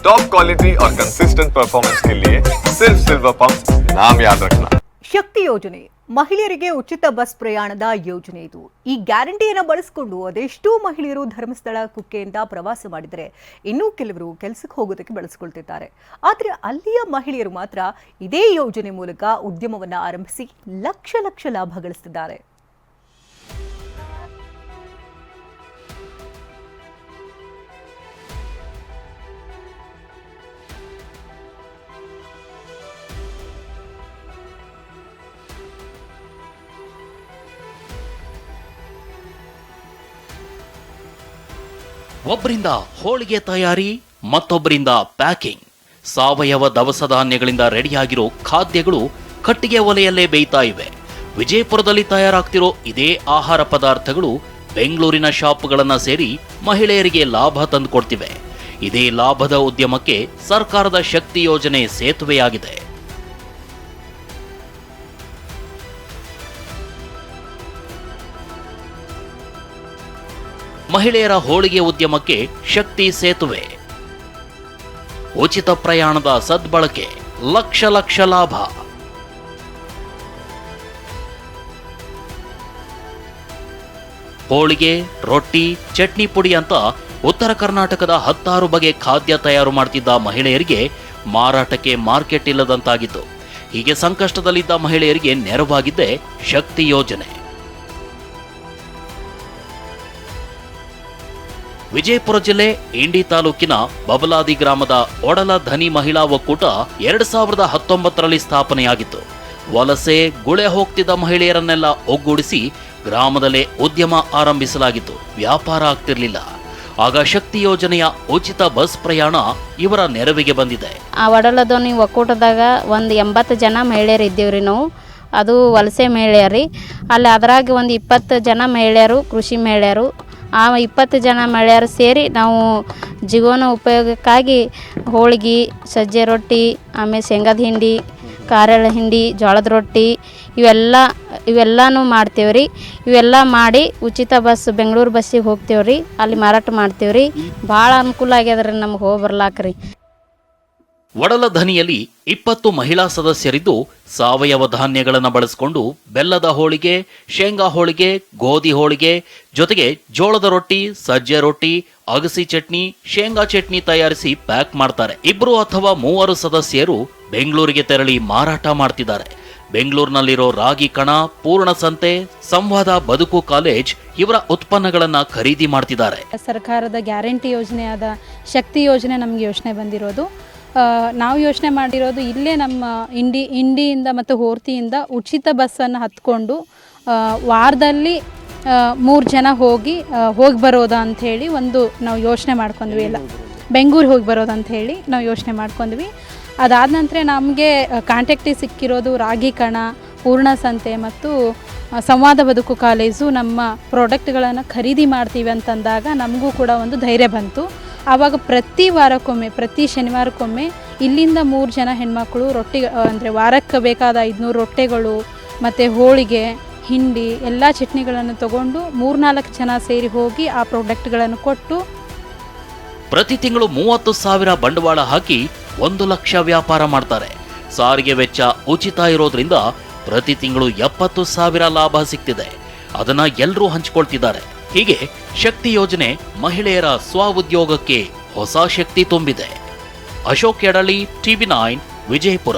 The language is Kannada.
टॉप क्वालिटी और कंसिस्टेंट परफॉर्मेंस के लिए सिर्फ सिल्वर पंप नाम याद रखना ಶಕ್ತಿ ಯೋಜನೆ ಮಹಿಳೆಯರಿಗೆ ಉಚಿತ ಬಸ್ ಪ್ರಯಾಣದ ಯೋಜನೆ ಇದು ಈ ಗ್ಯಾರಂಟಿಯನ್ನು ಬಳಸಿಕೊಂಡು ಅದೆಷ್ಟೋ ಮಹಿಳೆಯರು ಧರ್ಮಸ್ಥಳ ಕುಕ್ಕೆಯಿಂದ ಪ್ರವಾಸ ಮಾಡಿದರೆ ಇನ್ನೂ ಕೆಲವರು ಕೆಲಸಕ್ಕೆ ಹೋಗೋದಕ್ಕೆ ಬಳಸ್ಕೊಳ್ತಿದ್ದಾರೆ ಆದರೆ ಅಲ್ಲಿಯ ಮಹಿಳೆಯರು ಮಾತ್ರ ಇದೇ ಯೋಜನೆ ಮೂಲಕ ಉದ್ಯಮವನ್ನು ಆರಂಭಿಸಿ ಲಕ್ಷ ಲಕ್ಷ ಲಾಭ ಗಳಿಸ್ತಿದ್ದಾರೆ ಒಬ್ಬರಿಂದ ಹೋಳಿಗೆ ತಯಾರಿ, ಮತ್ತೊಬ್ಬರಿಂದ ಪ್ಯಾಕಿಂಗ್. ಸಾವಯವ ದವಸ ಧಾನ್ಯಗಳಿಂದ ರೆಡಿಯಾಗಿರೋ ಖಾದ್ಯಗಳು ಕಟ್ಟಿಗೆ ಒಲೆಯಲ್ಲೇ ಬೇಯ್ತಾ ಇವೆ. ವಿಜಯಪುರದಲ್ಲಿ ತಯಾರಾಗ್ತಿರೋ ಇದೇ ಆಹಾರ ಪದಾರ್ಥಗಳು ಬೆಂಗಳೂರಿನ ಶಾಪ್ಗಳನ್ನ ಸೇರಿ ಮಹಿಳೆಯರಿಗೆ ಲಾಭ ತಂದುಕೊಡ್ತಿವೆ. ಇದೇ ಲಾಭದ ಉದ್ಯಮಕ್ಕೆ ಸರ್ಕಾರದ ಶಕ್ತಿ ಯೋಜನೆ ಸೇತುವೆಯಾಗಿದೆ. ಮಹಿಳೆಯರ ಹೋಳಿಗೆ ಉದ್ಯಮಕ್ಕೆ ಶಕ್ತಿ ಸೇತುವೆ. ಉಚಿತ ಪ್ರಯಾಣದ ಸದ್ಬಳಕೆ, ಲಕ್ಷ ಲಕ್ಷ ಲಾಭ. ಹೋಳಿಗೆ, ರೊಟ್ಟಿ, ಚಟ್ನಿ ಪುಡಿ ಅಂತ ಉತ್ತರ ಕರ್ನಾಟಕದ ಹತ್ತಾರು ಬಗೆ ಖಾದ್ಯ ತಯಾರು ಮಾಡ್ತಿದ್ದ ಮಹಿಳೆಯರಿಗೆ ಮಾರಾಟಕ್ಕೆ ಮಾರ್ಕೆಟ್ ಇಲ್ಲದಂತಾಗಿತ್ತು. ಹೀಗೆ ಸಂಕಷ್ಟದಲ್ಲಿದ್ದ ಮಹಿಳೆಯರಿಗೆ ನೆರವಾಗಿದ್ದೇ ಶಕ್ತಿ ಯೋಜನೆ. ವಿಜಯಪುರ ಜಿಲ್ಲೆ ಇಂಡಿ ತಾಲೂಕಿನ ಬಬಲಾದಿ ಗ್ರಾಮದ ಒಡಲ ಧನಿ ಮಹಿಳಾ ಒಕ್ಕೂಟ ಎರಡ್ ಸಾವಿರದ ಹತ್ತೊಂಬತ್ತರಲ್ಲಿ ಸ್ಥಾಪನೆಯಾಗಿತ್ತು. ವಲಸೆ ಗುಳೆ ಹೋಗ್ತಿದ್ದ ಮಹಿಳೆಯರನ್ನೆಲ್ಲ ಒಗ್ಗೂಡಿಸಿ ಗ್ರಾಮದಲ್ಲೇ ಉದ್ಯಮ ಆರಂಭಿಸಲಾಗಿತ್ತು. ವ್ಯಾಪಾರ ಆಗ್ತಿರ್ಲಿಲ್ಲ. ಆಗ ಶಕ್ತಿ ಯೋಜನೆಯ ಉಚಿತ ಬಸ್ ಪ್ರಯಾಣ ಇವರ ನೆರವಿಗೆ ಬಂದಿದೆ. ಆ ಒಡಲದೋನಿ ಒಕ್ಕೂಟದಾಗ ಒಂದು ಎಂಬತ್ತು ಜನ ಮಹಿಳೆಯರು ಇದ್ದೀವ್ರಿ ನಾವು. ಅದು ವಲಸೆ ಮಹಿಳೆಯರಿ. ಅಲ್ಲಿ ಅದರಾಗಿ ಒಂದು ಇಪ್ಪತ್ತು ಜನ ಮಹಿಳೆಯರು, ಕೃಷಿ ಮಹಿಳೆಯರು ಆ ಇಪ್ಪತ್ತು ಜನ ಮಹಿಳೆಯರು ಸೇರಿ ನಾವು ಜೀವನ ಉಪಯೋಗಕ್ಕಾಗಿ ಹೋಳ್ಗೆ, ಸಜ್ಜೆ ರೊಟ್ಟಿ, ಆಮೇಲೆ ಶೇಂಗದ ಹಿಂಡಿ, ಕಾರೆಳ ಹಿಂಡಿ, ಜೋಳದ ರೊಟ್ಟಿ, ಇವೆಲ್ಲ, ಇವೆಲ್ಲನೂ ಮಾಡ್ತೇವೆ ರೀ. ಇವೆಲ್ಲ ಮಾಡಿ ಉಚಿತ ಬಸ್ ಬೆಂಗಳೂರು ಬಸ್ಸಿಗೆ ಹೋಗ್ತೇವೆ ಅಲ್ಲಿ ಮಾರಾಟ ಮಾಡ್ತೇವೆ ರೀ. ಭಾಳ ಅನುಕೂಲ ಆಗ್ಯದ ರೀ ನಮ್ಗೆ ಹೋಗಿ ಬರ್ಲಾಕ್ರಿ ಒಡಲ ಧನಿಯಲ್ಲಿ ಇಪ್ಪತ್ತು ಮಹಿಳಾ ಸದಸ್ಯರಿದ್ದು ಸಾವಯವ ಧಾನ್ಯಗಳನ್ನು ಬಳಸಿಕೊಂಡು ಬೆಲ್ಲದ ಹೋಳಿಗೆ, ಶೇಂಗಾ ಹೋಳಿಗೆ, ಗೋಧಿ ಹೋಳಿಗೆ, ಜೊತೆಗೆ ಜೋಳದ ರೊಟ್ಟಿ, ಸಜ್ಜೆ ರೊಟ್ಟಿ, ಅಗಸಿ ಚಟ್ನಿ, ಶೇಂಗಾ ಚಟ್ನಿ ತಯಾರಿಸಿ ಪ್ಯಾಕ್ ಮಾಡ್ತಾರೆ. ಇಬ್ಬರು ಅಥವಾ ಮೂವರು ಸದಸ್ಯರು ಬೆಂಗಳೂರಿಗೆ ತೆರಳಿ ಮಾರಾಟ ಮಾಡ್ತಿದ್ದಾರೆ. ಬೆಂಗಳೂರಿನಲ್ಲಿರೋ ರಾಗಿ ಕಣ, ಪೂರ್ಣ ಸಂತೆ, ಸಂವಾದ, ಬದುಕು ಕಾಲೇಜ್ ಇವರ ಉತ್ಪನ್ನಗಳನ್ನ ಖರೀದಿ ಮಾಡ್ತಿದ್ದಾರೆ. ಸರ್ಕಾರದ ಗ್ಯಾರಂಟಿ ಯೋಜನೆಯಾದ ಶಕ್ತಿ ಯೋಜನೆ ನಮಗೆ ಯೋಚನೆ ಬಂದಿರೋದು. ನಾವು ಯೋಚನೆ ಮಾಡಿರೋದು ಇಲ್ಲೇ ನಮ್ಮ ಇಂಡಿ, ಇಂಡಿಯಿಂದ ಮತ್ತು ಹೋರ್ತಿಯಿಂದ ಉಚಿತ ಬಸ್ಸನ್ನು ಹತ್ಕೊಂಡು ವಾರದಲ್ಲಿ ಮೂರು ಜನ ಹೋಗಿ ಹೋಗಿ ಬರೋದ ಅಂಥೇಳಿ ಒಂದು ನಾವು ಯೋಚನೆ ಮಾಡ್ಕೊಂಡ್ವಿ ಎಲ್ಲ. ಬೆಂಗಳೂರು ಹೋಗಿ ಬರೋದು ಅಂತ ಹೇಳಿ ನಾವು ಯೋಚನೆ ಮಾಡ್ಕೊಂಡ್ವಿ. ಅದಾದ ನಂತರ ನಮಗೆ ಕಾಂಟ್ಯಾಕ್ಟಿಗೆ ಸಿಕ್ಕಿರೋದು ರಾಗಿ ಕಣ, ಪೂರ್ಣ ಸಂತೆ ಮತ್ತು ಸಂವಾದ ಬದುಕು ಕಾಲೇಜು ನಮ್ಮ ಪ್ರಾಡಕ್ಟ್ಗಳನ್ನು ಖರೀದಿ ಮಾಡ್ತೀವಿ ಅಂತಂದಾಗ ನಮಗೂ ಕೂಡ ಒಂದು ಧೈರ್ಯ ಬಂತು. ಆವಾಗ ಪ್ರತಿ ವಾರಕ್ಕೊಮ್ಮೆ, ಪ್ರತಿ ಶನಿವಾರಕ್ಕೊಮ್ಮೆ ಇಲ್ಲಿಂದ ಮೂರು ಜನ ಹೆಣ್ಮಕ್ಳು ರೊಟ್ಟಿ ಅಂದರೆ ವಾರಕ್ಕೆ ಬೇಕಾದ ಐದುನೂರು ರೊಟ್ಟೆಗಳು ಮತ್ತು ಹೋಳಿಗೆ, ಹಿಂಡಿ, ಎಲ್ಲ ಚಟ್ನಿಗಳನ್ನು ತಗೊಂಡು ಮೂರ್ನಾಲ್ಕು ಜನ ಸೇರಿ ಹೋಗಿ ಆ ಪ್ರಾಡಕ್ಟ್ಗಳನ್ನು ಕೊಟ್ಟು ಪ್ರತಿ ತಿಂಗಳು ಮೂವತ್ತು ಸಾವಿರ ಬಂಡವಾಳ ಹಾಕಿ ಒಂದು ಲಕ್ಷ ವ್ಯಾಪಾರ ಮಾಡ್ತಾರೆ. ಸಾರಿಗೆ ವೆಚ್ಚ ಉಚಿತ ಇರೋದ್ರಿಂದ ಪ್ರತಿ ತಿಂಗಳು ಎಪ್ಪತ್ತು ಸಾವಿರ ಲಾಭ ಸಿಗ್ತಿದೆ. ಅದನ್ನ ಎಲ್ಲರೂ ಹಂಚಿಕೊಳ್ತಿದ್ದಾರೆ. ಹೀಗೆ ಶಕ್ತಿ ಯೋಜನೆ ಮಹಿಳೆಯರ ಸ್ವಉದ್ಯೋಗಕ್ಕೆ ಹೊಸ ಶಕ್ತಿ ತುಂಬಿದೆ. Ashok Edali TV nine Vijayapura.